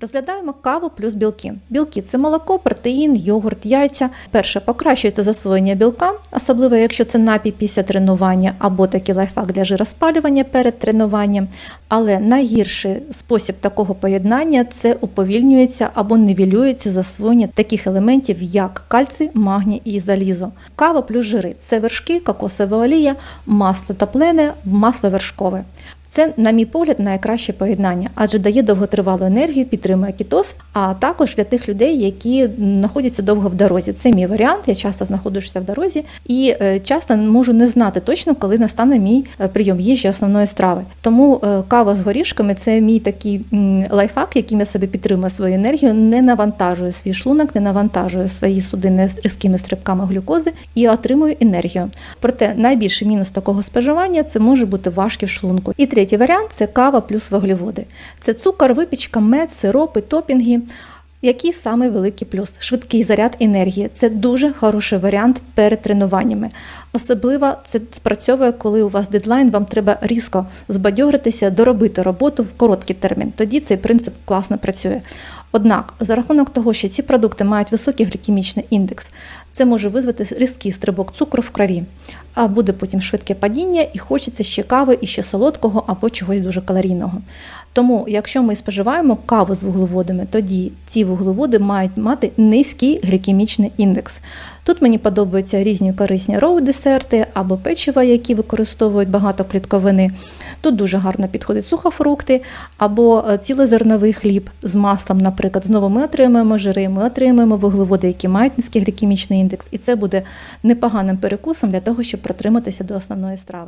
Розглядаємо каву плюс білки. Білки це молоко, протеїн, йогурт, яйця. Перше, покращується засвоєння білка, особливо якщо це напій після тренування або такий лайфхак для жироспалювання перед тренуванням. Але найгірший спосіб такого поєднання це уповільнюється або нівелюється засвоєння таких елементів, як кальцій, магній і залізо. Кава плюс жири це вершки, кокосова олія, масло топлене, масло вершкове. Це, на мій погляд, найкраще поєднання, адже дає довготривалу енергію, підтримує кітоз, а також для тих людей, які знаходяться довго в дорозі. Це мій варіант. Я часто знаходжуся в дорозі і е, часто можу не знати точно, коли настане мій е, прийом їжі основної страви. Тому е, кава з горішками це мій такий лайфхак, яким я себе підтримую свою енергію, не навантажую свій шлунок, не навантажую свої судини з різкими стрибками глюкози і отримую енергію. Проте найбільший мінус такого споживання це може бути важкі в шлунку. І третій варіант це кава плюс вуглеводи. Це цукор, випічка, мед, сиропи, топінги. Який саме великий плюс? Швидкий заряд енергії. Це дуже хороший варіант перед тренуваннями. Особливо це спрацьовує, коли у вас дедлайн, вам треба різко збадьоритися, доробити роботу в короткий термін. Тоді цей принцип класно працює. Однак, за рахунок того, що ці продукти мають високий глікемічний індекс, це може визвати різкий стрибок цукру в крові, а буде потім швидке падіння, і хочеться ще кави, і ще солодкого або чогось дуже калорійного. Тому, якщо ми споживаємо каву з вуглеводами, тоді ці вуглеводи мають мати низький глікемічний індекс. Тут мені подобаються різні корисні роу-десерти або печива, які використовують багато клітковини. Тут дуже гарно підходять сухофрукти або е, цілозерновий хліб з маслом, наприклад. Знову ми отримаємо жири, ми отримаємо вуглеводи, які мають низький глікемічний індекс, і це буде непоганим перекусом для того, щоб протриматися до основної страви.